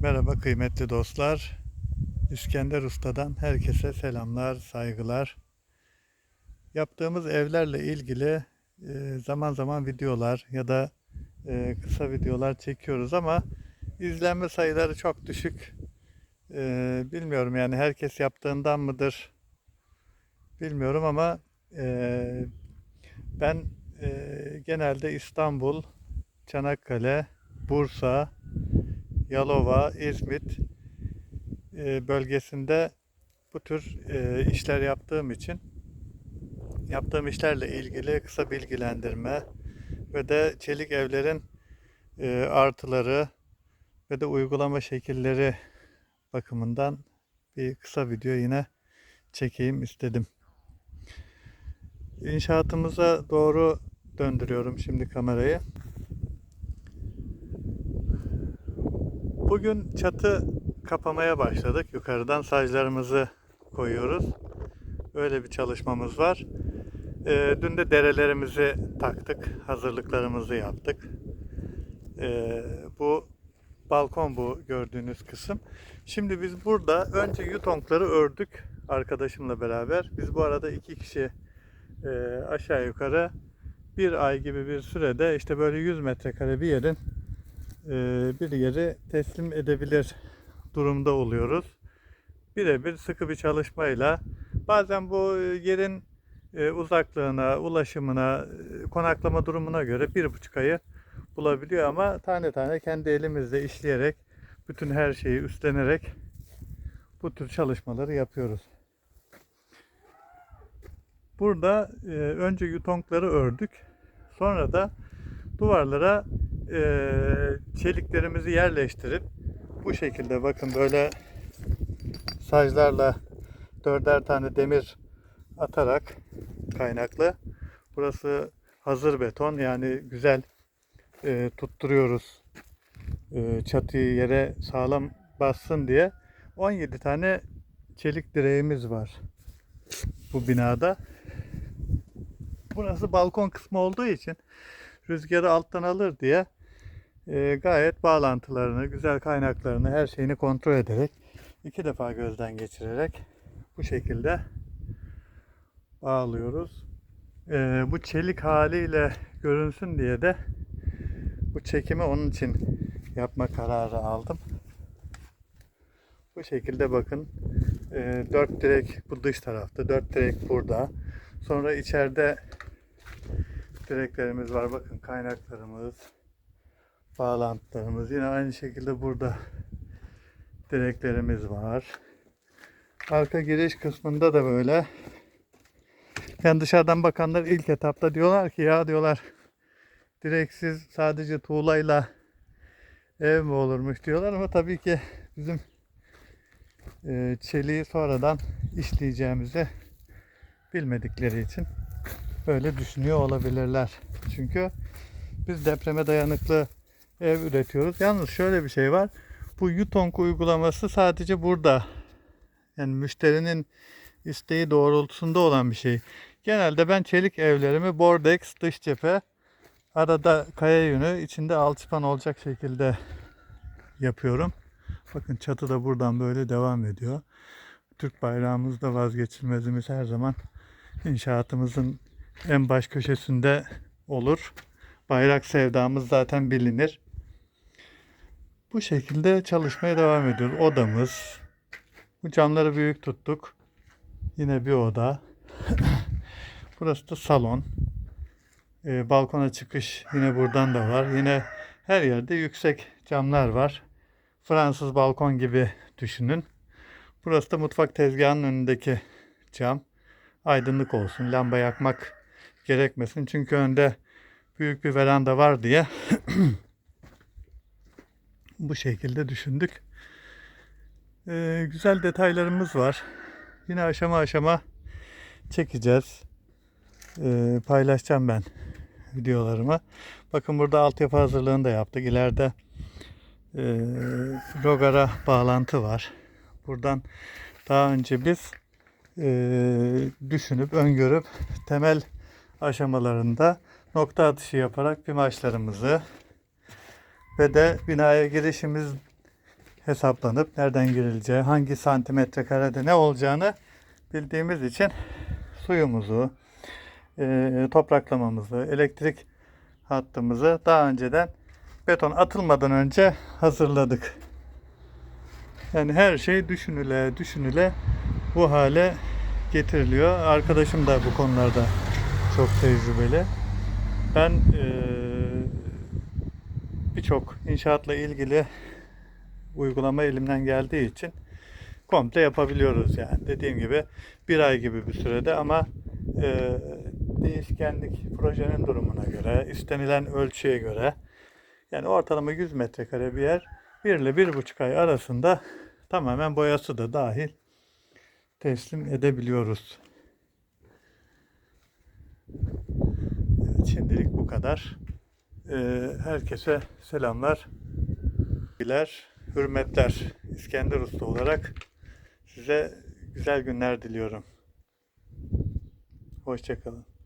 Merhaba kıymetli dostlar. İskender Usta'dan herkese selamlar, saygılar. Yaptığımız evlerle ilgili e, zaman zaman videolar ya da e, kısa videolar çekiyoruz ama izlenme sayıları çok düşük. E, bilmiyorum yani herkes yaptığından mıdır bilmiyorum ama ben genelde İstanbul, Çanakkale, Bursa, Yalova, İzmit e, bölgesinde bu tür e, işler yaptığım için yaptığım işlerle ilgili kısa bilgilendirme ve de çelik evlerin e, artıları ve de uygulama şekilleri bakımından bir kısa video yine çekeyim istedim. İnşaatımıza doğru döndürüyorum şimdi kamerayı. Bugün çatı kapamaya başladık. Yukarıdan saclarımızı koyuyoruz. Öyle bir çalışmamız var. Ee, dün de derelerimizi taktık. Hazırlıklarımızı yaptık. Ee, bu balkon bu gördüğünüz kısım. Şimdi biz burada önce yutonkları ördük arkadaşımla beraber. Biz bu arada iki kişi e, aşağı yukarı bir ay gibi bir sürede işte böyle 100 metrekare bir yerin e, bir yeri teslim edebilir durumda oluyoruz. Birebir sıkı bir çalışmayla bazen bu yerin e, uzaklığına, ulaşımına, e, konaklama durumuna göre bir buçuk ayı bulabiliyor ama tane tane kendi elimizle işleyerek bütün her şeyi üstlenerek bu tür çalışmaları yapıyoruz. Burada e, önce yutonkları ördük. Sonra da duvarlara e, çeliklerimizi yerleştirip bu şekilde bakın böyle saclarla dörder tane demir atarak kaynaklı. Burası hazır beton yani güzel e, tutturuyoruz. E, çatıyı yere sağlam bassın diye 17 tane çelik direğimiz var bu binada. Burası balkon kısmı olduğu için rüzgarı alttan alır diye e, gayet bağlantılarını, güzel kaynaklarını, her şeyini kontrol ederek iki defa gözden geçirerek bu şekilde bağlıyoruz. E, bu çelik haliyle görünsün diye de bu çekimi onun için yapma kararı aldım. Bu şekilde bakın e, dört direk bu dış tarafta, dört direk burada. Sonra içeride direklerimiz var. Bakın kaynaklarımız, bağlantılarımız. Yine aynı şekilde burada direklerimiz var. Arka giriş kısmında da böyle. Yani dışarıdan bakanlar ilk etapta diyorlar ki ya diyorlar direksiz sadece tuğlayla ev mi olurmuş diyorlar ama tabii ki bizim e, çeliği sonradan işleyeceğimizi bilmedikleri için böyle düşünüyor olabilirler. Çünkü biz depreme dayanıklı ev üretiyoruz. Yalnız şöyle bir şey var. Bu Yutong uygulaması sadece burada. Yani müşterinin isteği doğrultusunda olan bir şey. Genelde ben çelik evlerimi bordex dış cephe arada kaya yünü içinde alçıpan olacak şekilde yapıyorum. Bakın çatı da buradan böyle devam ediyor. Türk bayrağımız da vazgeçilmezimiz her zaman inşaatımızın en baş köşesinde olur. Bayrak sevdamız zaten bilinir. Bu şekilde çalışmaya devam ediyoruz. Odamız. Bu camları büyük tuttuk. Yine bir oda. Burası da salon. Ee, balkona çıkış yine buradan da var. Yine her yerde yüksek camlar var. Fransız balkon gibi düşünün. Burası da mutfak tezgahının önündeki cam. Aydınlık olsun. Lamba yakmak gerekmesin. Çünkü önde büyük bir veranda var diye bu şekilde düşündük. Ee, güzel detaylarımız var. Yine aşama aşama çekeceğiz. Ee, paylaşacağım ben videolarımı. Bakın burada altyapı hazırlığını da yaptık. İleride e, Logar'a bağlantı var. Buradan daha önce biz e, düşünüp, öngörüp temel aşamalarında nokta atışı yaparak pimaçlarımızı ve de binaya girişimiz hesaplanıp nereden girileceği, hangi santimetre karede ne olacağını bildiğimiz için suyumuzu, e, topraklamamızı, elektrik hattımızı daha önceden beton atılmadan önce hazırladık. Yani her şey düşünüle düşünüle bu hale getiriliyor. Arkadaşım da bu konularda çok tecrübeli. Ben eee, birçok inşaatla ilgili uygulama elimden geldiği için komple yapabiliyoruz yani. Dediğim gibi bir ay gibi bir sürede ama eee, değişkenlik projenin durumuna göre, istenilen ölçüye göre yani ortalama 100 metrekare bir yer 1 ile 1,5 ay arasında tamamen boyası da dahil teslim edebiliyoruz. Evet, şimdilik bu kadar. Ee, herkese selamlar, biler, hürmetler. İskender Usta olarak size güzel günler diliyorum. Hoşçakalın.